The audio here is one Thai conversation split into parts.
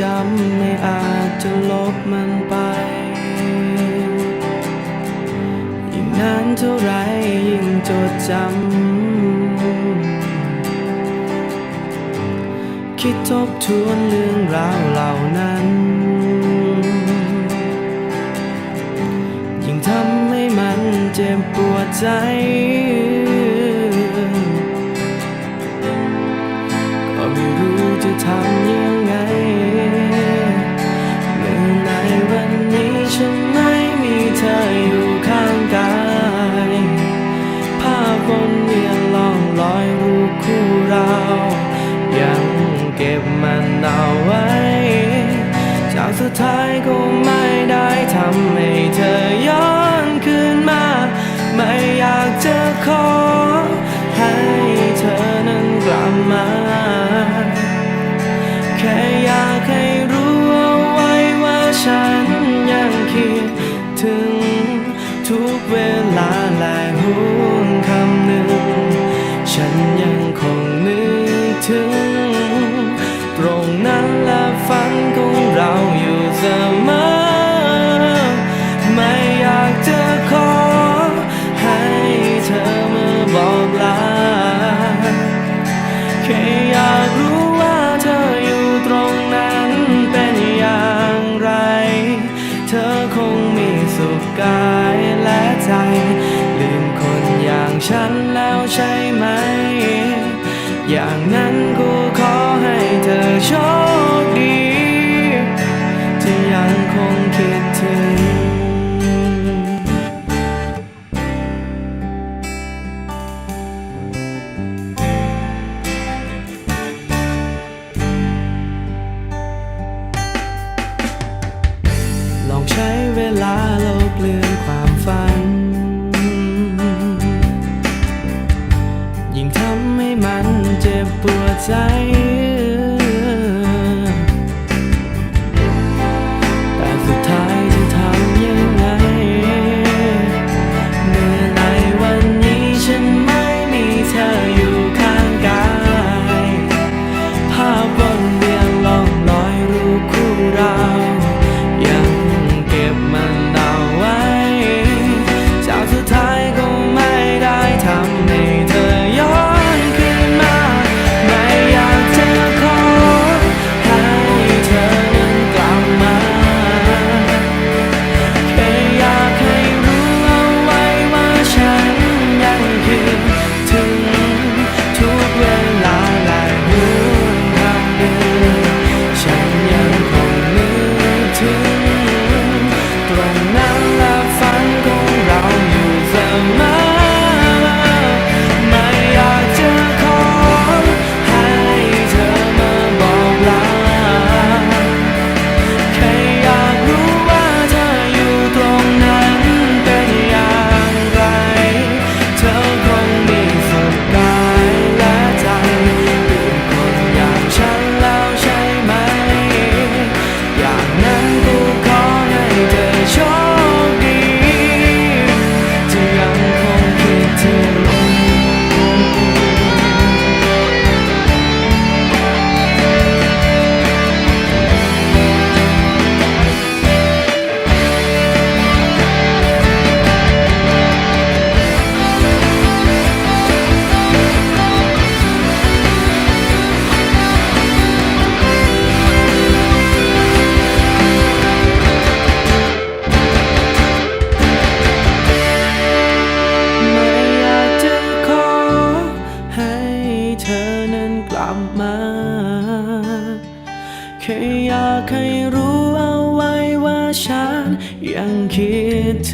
จำไม่อาจจะลบมันไป ยิ่งนานเท่าไรยิ่งจดจำ คิดทบทวนเรื่องราวเหล่านั้น ยิ่งทำให้มันเจ็บปวดใจก็ไม่รู้จะทำ ไม่ได้ทำให้เธอย้อนคืนมา ไม่อยากจะขอ ใช่ไหม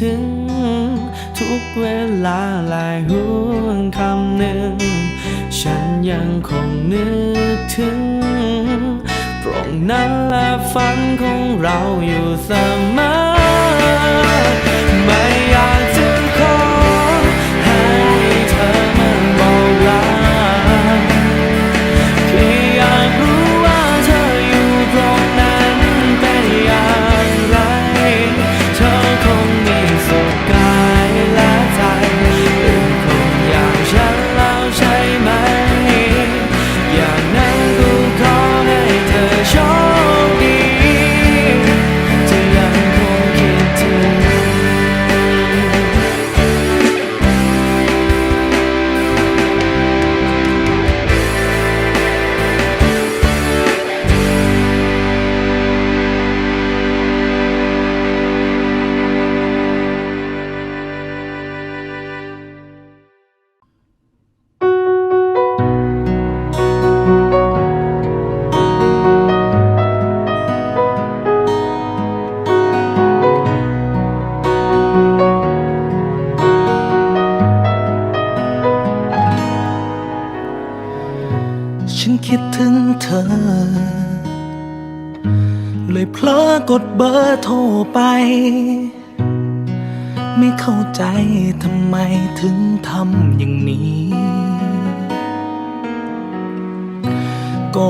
ถึง ทุกเวลาหลายห่วงคำหนึ่ง ฉันยังคงนึกถึงโปร่งนั้นและฝันของเราอยู่เสมอ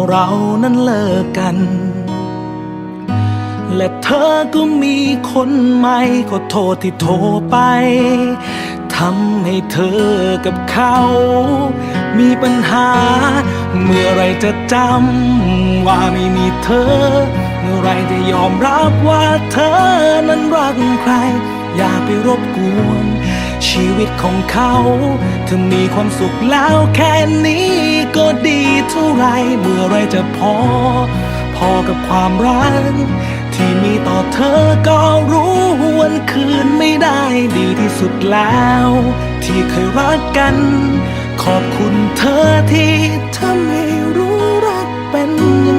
เรานั้นเลิกกัน และเธอก็มีคนใหม่ขอโทษที่โทรไปทำให้เธอกับเขา มีปัญหา เมื่อไรจะจำว่าไม่มีเธอ เมื่อไรจะยอมรับว่าเธอนั้นรักใคร อย่าไปรบกวน ชีวิตของเขาเธอมีความสุขแล้วแค่นี้ก็ดีเท่าไรเมื่อไรจะพอ พอกับความรัก ที่มีต่อเธอก็รู้วันคืนไม่ได้ดีที่สุดแล้ว ที่เคยรักกัน ขอบคุณเธอที่ทำให้รู้รักเป็นยัง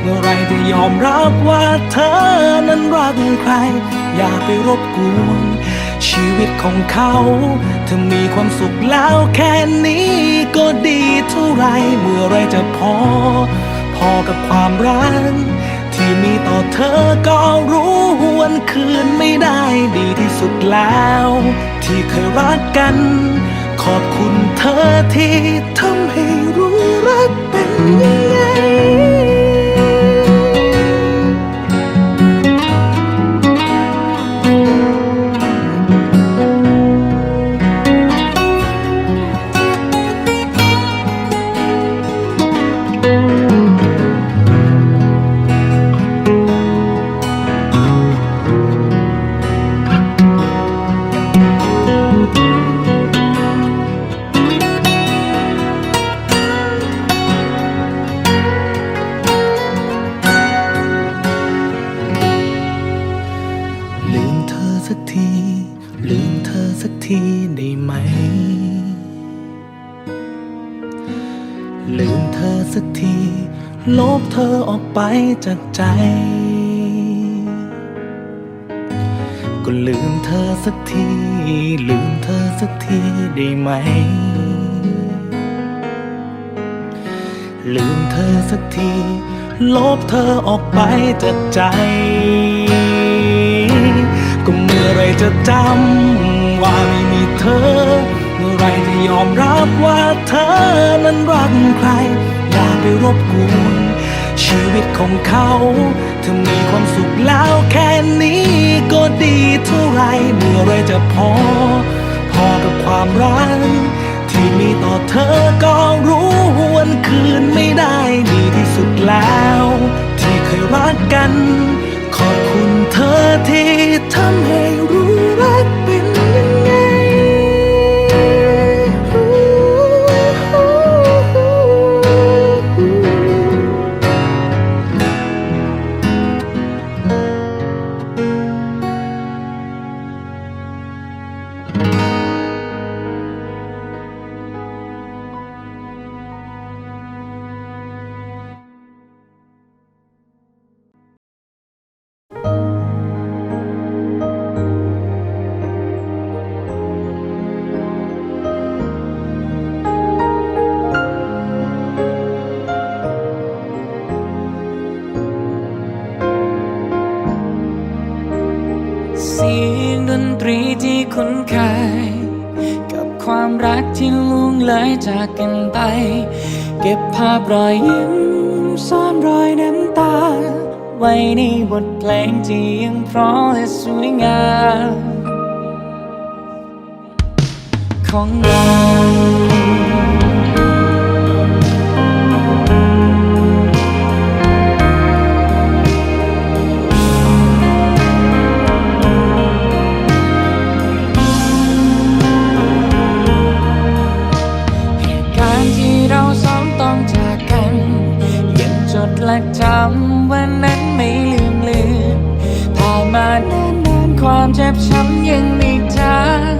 เมื่อไรจะยอมรับว่าเธอนั้นรักใคร อย่าไปรบกวน ชีวิตของเขาเธอมีความสุขแล้วแค่นี้ก็ดีเท่าไร เมื่อไรจะพอ พอกับความรักที่มีต่อเธอก็รู้วันคืนไม่ได้ดีที่สุดแล้ว ที่เคยรักกัน ขอบคุณเธอที่ทำให้รู้รักเป็นยังไง ลบเธอออกไปจากใจ ก็ลืมเธอสักที ลืมเธอสักทีได้ไหม ลืมเธอสักที ลบเธอออกไปจากใจ ก็เมื่อไรจะจำว่าไม่มีเธอ เมื่อไรจะยอมรับว่าเธอนั้นรักใคร อย่าไปรบกวนชีวิตของเขาเธอมีความสุขแล้วแค่นี้ก็ดีเท่าไรเมื่อไรจะพอ พอกับความรักที่มีต่อเธอก็รู้วันคืนไม่ได้ดีที่สุดแล้ว ที่เคยรักกัน ขอบคุณเธอที่ทำให้รู้รัก รักที่ล่วงเลยจากกันไป เก็บภาพรอยยิ้มซ่อนรอยน้ำตา ไว้ในบทเพลงที่ยังเพราะและสวยงามของเรา และจำวันนั้นไม่ลืมลืมผ่านมานานนานความเจ็บช้ำยังมีทาง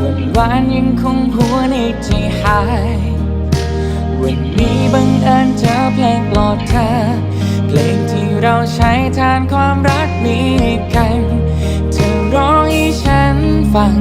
วันวานยังคงหัวในใจหายวันนี้บังเอิญเจอเพลงปลอดเธอเพลงที่เราใช้แทนความรักนี้กันเธอร้องให้ฉันฟัง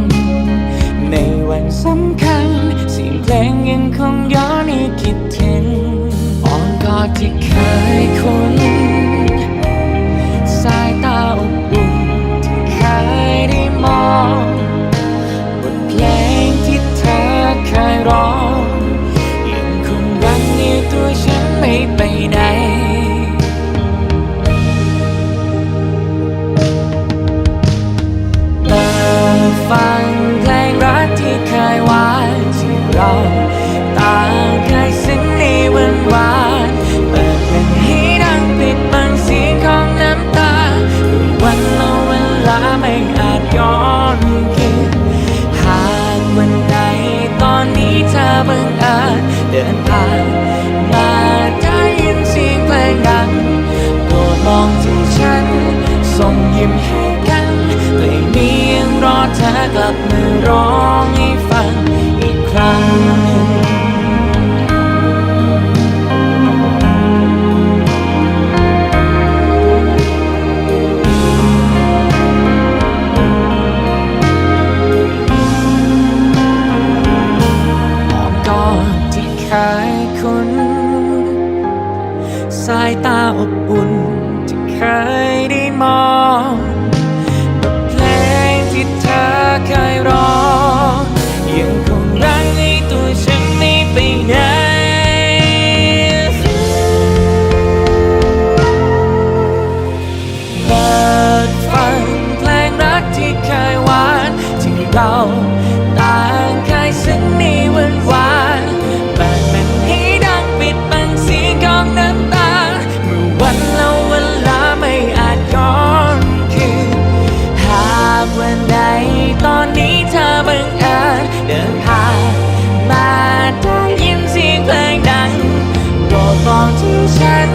ดบอกที่ฉัน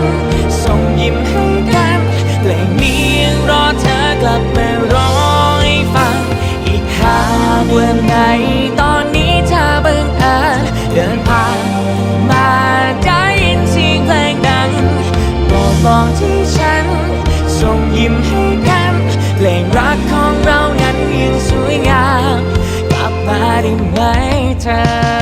ส่งยิ้มให้กันเพลงนี้ยังรอเธอกลับมาร้องให้ฟัง อีกหากวันไหนตอนนี้เธอบังเอิญเดินผ่านมาได้ยินเสียงเพลงดังโปรดบอกที่ฉัน ส่งยิ้มให้กันเพลงรักของเรานั้นยังสวยงามกลับมาได้ไหมเธอ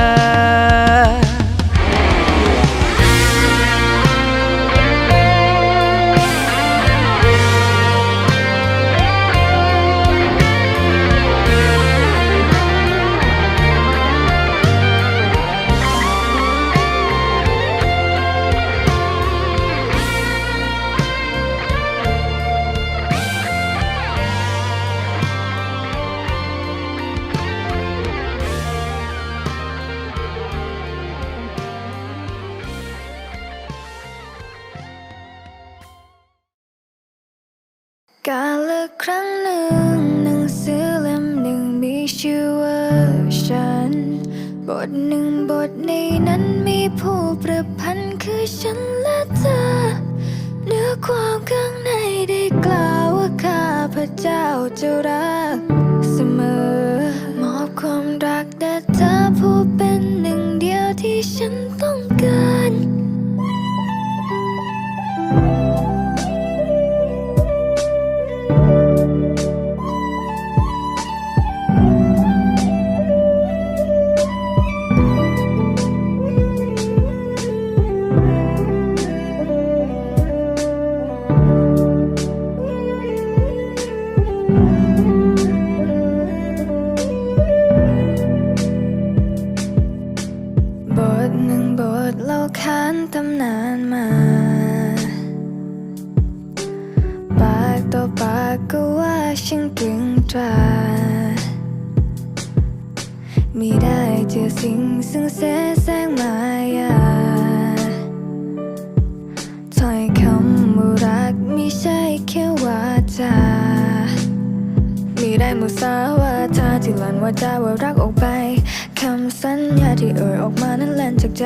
เธอเนื้อความข้างในได้กล่าวว่าข้าพระเจ้าจะรักเสมอ เล่านตำนานมา ปากต่อปากก็ว่าฉันตรึงตรามีได้เจอสิ่งซึ่งเสแสร้งมายาถ้อยคำว่ารักไม่ใช่แค่วาจามีได้มุสาวาทาที่หลั่นว่าจาว่ารักออกไปำสัญญาที่เอ่ยออกมานั้นแล่นจากใจ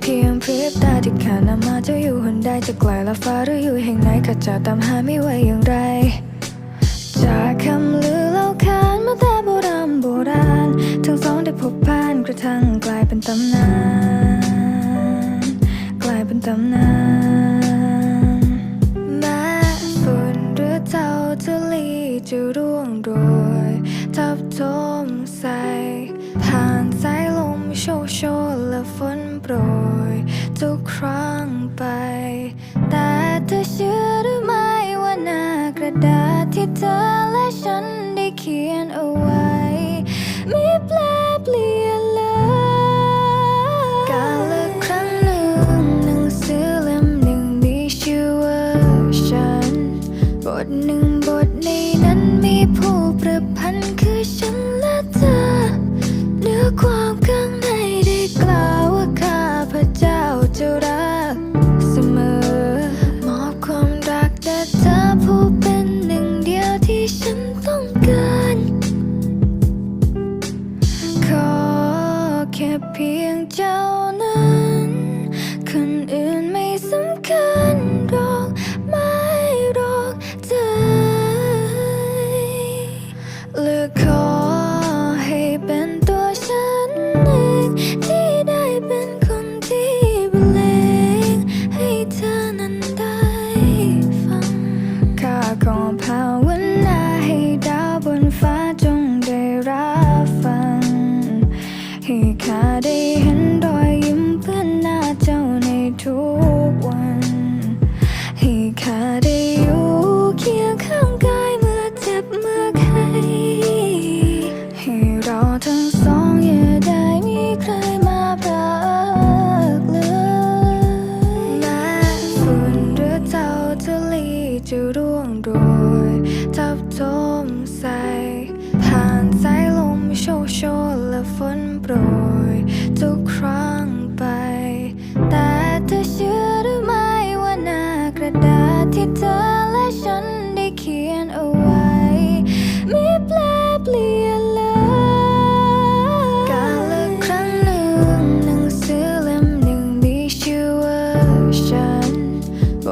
เพียงเพริบตาที่ขานำมาจะอยู่หันได้จะไกลละฟ้าหรืออยู่แห่งไหนก็จะตามหาไม่ไหวอย่างไร จากคำลือเล่าขานมาแต่โบราณโบราณ ทั้งสองได้พบผ่านกระทั่งกลายเป็นตำนาน กลายเป็นตำนานแม้ฝนหรือเจ้าจะลีจะร่วงโรยทับทม โชคโชนและฝนโปรยทุกครั้งไป แต่เธอเชื่อหรือไม่ว่าหน้ากระดาษที่เธอและฉันได้เขียนเอาไว้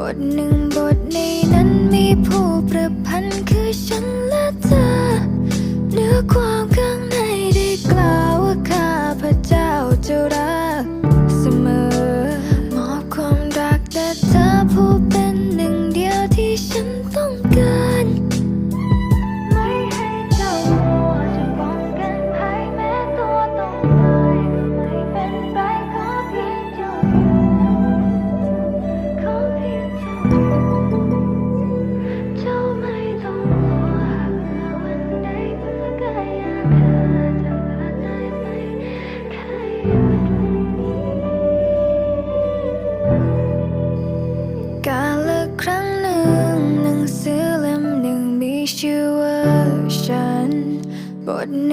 บทหนึ่งบทในนั้นมีผู้ประพันธ์คือฉัน wouldn't